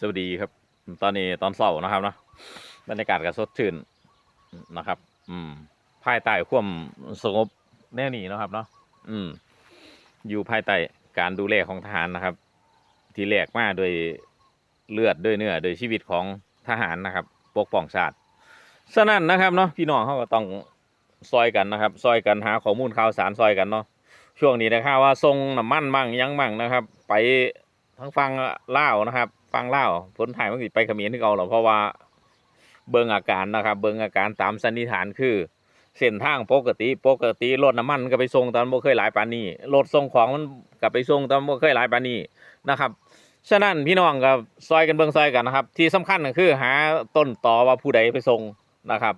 สวัสดีครับ ตอนนี้ตอนเสาร์นะครับเนาะบรรยากาศก็สดชื่นนะครับ อืมภายใต้ความสงบแน่นี้นะครับเนาะอืม อยู่ภายใต้การดูแลของทหารนะครับ ที่แหลกมาโดยเลือดด้วยเนื้อโดยชีวิตของทหารนะครับ ปกป้องชาติฉะนั้นนะครับเนาะพี่น้องเขาก็ต้องซอยกันนะครับ ซอยกันหาข้อมูลข่าวสารซอยกันเนาะช่วงนี้นะครับว่าทรงน้ำมันมั่งยังมั่งนะครับ ไปทั้งฟังเล่าวนะครับ ฟังเล่าผลถ่ายมันสิไปเขมรที่เก่าหรอเพราะว่าเบิ่งอาการนะครับ เบิ่งอาการตามสันนิษฐานคือ เส้นทางปกติปกติรถน้ำมันก็ไปส่งตอนบ่เคยหลายปานนี้รถส่งของมันก็ไปส่งตอนบ่เคยหลายปานนี้นะครับฉะนั้นพี่น้องก็ซอยกันเบิ่งซอยกันนะครับ ที่สำคัญก็คือหาต้นต่อว่าผู้ใดไปส่งนะครับ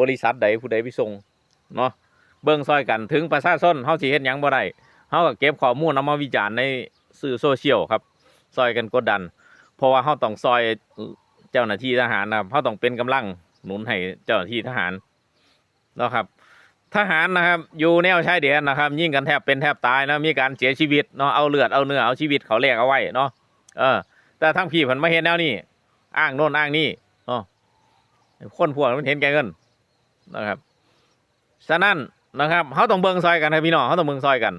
บริษัทใดผู้ใดไปส่งเนาะเบิ่งซอยกันถึงประชาชนเฮาสิเฮ็ดหยังบ่ได้เฮาก็เก็บข้อมูลเอามาวิจารณ์ในสื่อโซเชียลครับซอยกันกดดัน ราะว่าเฮาต้องซอยเจ้าหน้าที่ทหารนะครับเฮาต้องเป็นกำลังหนุนให้เจ้าหน้าที่ทหารนะครับ ทหารนะครับ อยู่แนวชายแดนนะครับ ยิ่งกันแทบเป็นแทบตายนะมีการเสียชีวิตเนาะเอาเลือดเอาเนื้อเอาชีวิตเขาแลกเอาไว้เนาะเออ แต่ทั้งพี่เพิ่นมาเห็นแนวนี้อ้างโน่นอ้างนี่เนาะคนพวกนั้นมันเห็นแกเงินนะครับฉะนั้นนะครับเขาต้องเบิ่งซอยกันครับพี่น้องเขาต้องเบิ่งซอยกัน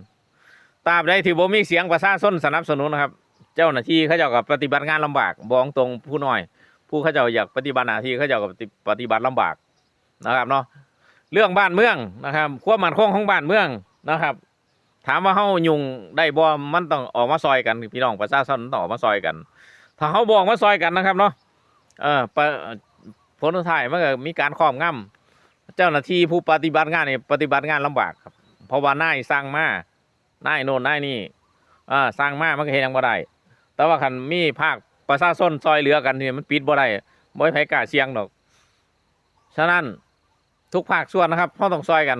ตราบใดที่บ่มีเสียงประชาชนสนับสนุนนะครับ เจ้าหน้าที่เขาเจ้ากับปฏิบัติงานลำบากบอกตรงผู้น้อย ผู้เขาเจ้าอยากปฏิบัติหน้าที่เขาเจ้ากับปฏิบัติลำบากนะครับเนาะเรื่องบ้านเมืองนะครับความมั่นคงของบ้านเมืองนะครับ ถามว่าเฮายุงได้บ่มันต้องออกมาซอยกันพี่น้องประชาชนต้องออกมาซอยกัน ถ้าเฮาบอกมาซอยกันนะครับเนาะเออปผลท้ายมันก็มีการครอบงำเจ้าหน้าที่ผู้ปฏิบัติงานนี่ปฏิบัติงานลำบากครับเพราะว่านายสั่งมานายโน่นนายนี่อ่าสั่งมามันก็เฮ็ดยังบ่ได้ แต่ว่าคันมีภาคประชาชนซอยเหลือกันเนี่ยมันปิดบ่ได้บ่ให้ไผกล้าเสี่ยงดอก ฉะนั้นทุกภาคส่วนนะครับเราต้องซอยกัน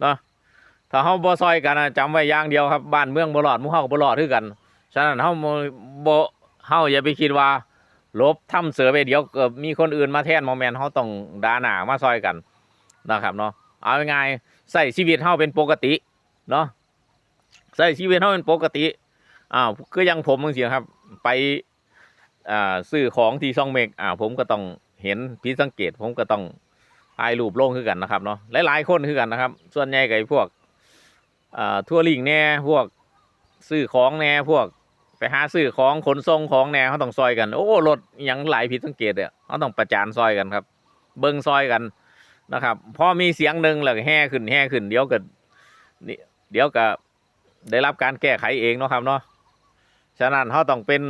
เนาะถ้าเฮาบ่ซอยกันนะจำไว้อย่างเดียวครับบ้านเมืองบ่รอดหมู่เฮาก็บ่รอดคือกัน ฉะนั้นเฮาบ่บ่เฮาอย่าไปคิดว่าลบทำเสือไปเดี๋ยวเกิดมีคนอื่นมาแทนบ่แมนเฮาต้องด่าหน้ามาซอยกันนะครับเนาะเอาง่ายใส่ชีวิตเฮาเป็นปกติเนาะใส่ชีวิตเฮาเป็นปกติ อ้าวก็ยังผมบางทีครับ ไปอ่าซื้อของที่ซ่องเมกอ่าผมก็ต้องเห็นพิดสังเกต ผมก็ต้องถ่ายรูปลงคือกันนะครับเนาะหลายๆคนคือกันนะครับ ส่วนใหญ่ก็พวกอ่าทั่วลิงแน่พวกซื้อของแน่พวกไปหาซื้อของขนส่งของแน่เขาต้องซอยกัน โอ้รถอหยังหลายผิดสังเกตเนี่ยเขาต้องประจานซอยกันครับ เบิ้งซอยกันนะครับพอมีเสียงหนึ่งแล้วแห่ขึ้นแห่ขึ้นเดี๋ยวก็นี่เดี๋ยวก็ได้รับการแก้ไขเองเนาะครับเนาะ ฉะนั้นเขาต้องเป็น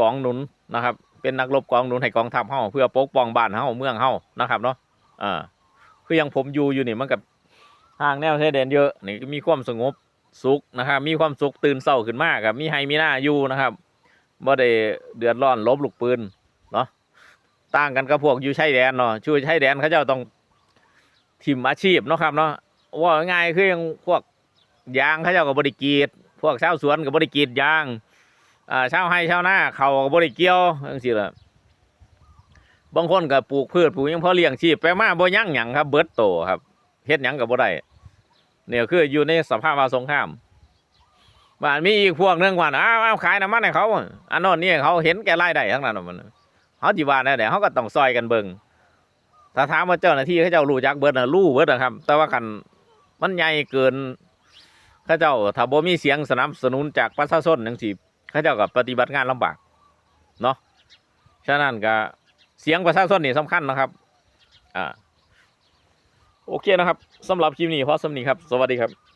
กองหนุนนะครับ เป็นนักรบกองหนุนให้กองทัพเขาเพื่อปกป้องบ้านเขาเมืองเขานะครับเนาะอ่าคืออยังผมอยู่อยู่นี่มันกับห่างแนวชายแดนเยอะนี่มีความสงบสุขนะครับ มีความสุขตื่นเศร้าขึ้นมากครับมีไฮมีหน้าอยู่นะครับบ่ได้เดือดร้อนลบลูกปืนเนาะต่างกันกับพวกอยู่ชายแดนเนาะช่วยชายแดนเขาเจ้าต้องทิมอาชีพเนาะครับเนาะว่าง่ายคือยังพวกยางเขาเจ้ากับบริกีดพวกชาวสวนกับบริกีดยาง อ่าชาวไร่ชาวนาเขาก็บ่ได้เกี่ยวจังซี่ล่ะบางคนก็ปลูกพืชปลูกยังพอเลี้ยงชีพไปมาบ่ยั่งหยังครับ เบิดโตครับเฮ็ดหยังก็บ่ได้เนี่ยคืออยู่ในสภาพวะสงครามบ้านมีอีกพวกหนึงว่าอ้าวเอาขายน้ำมันให้เขาอันนั้นนี่เขาเห็นแก่รายได้ทั้งนั้นมันเฮาสิว่าแน่ๆเฮาก็ต้องซอยกันเบิ่งถ้าถามว่าเจ้าหน้าที่เขาเจ้ารู้จักเบิดนะรู้เบิดนะครับ แต่ว่าคันมันใหญ่เกินเขาเจ้าถ้าบ่มีเสียงสนับสนุนจากประชาชนจังซี่ เขาเจ้ากับปฏิบัติงานลำบากเนาะฉะนั้นก็เสียงประชาชนนี่สำคัญนะครับอ่าโอเคนะครับสำหรับคลิปนี้พราะสำนี้ครับ สวัสดีครับ